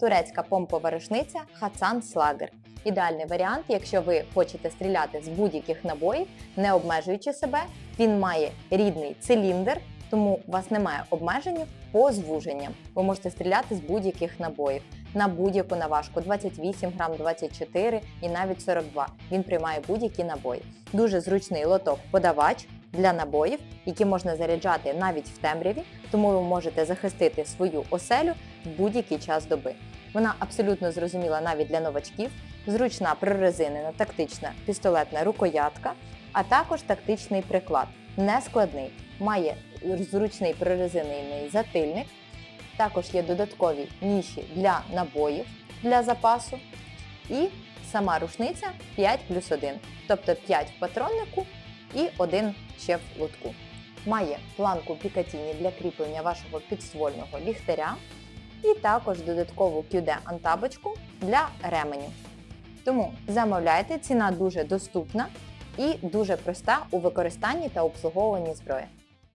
турецька помпова рушниця Хацан Слагер. Ідеальний варіант, якщо ви хочете стріляти з будь-яких набоїв, не обмежуючи себе. Він має рідний циліндр, тому у вас немає обмежень по звуженням. Ви можете стріляти з будь-яких набоїв на будь-яку наважку 28 грам, 24 і навіть 42. Він приймає будь-які набої. Дуже зручний лоток-подавач для набоїв, які можна заряджати навіть в темряві, тому ви можете захистити свою оселю в будь-який час доби. Вона абсолютно зрозуміла навіть для новачків, зручна прорезинена тактична пістолетна рукоятка, а також тактичний приклад. Нескладний, має зручний прорезинений затильник. Також є додаткові ніші для набоїв для запасу. І сама рушниця 5 плюс 1, тобто 5 в патроннику і один ще в лотку. Має планку Пікатіні для кріплення вашого підствольного ліхтаря і також додаткову QD антабочку для ременів. Тому замовляйте, ціна дуже доступна і дуже проста у використанні та обслуговуванні зброї.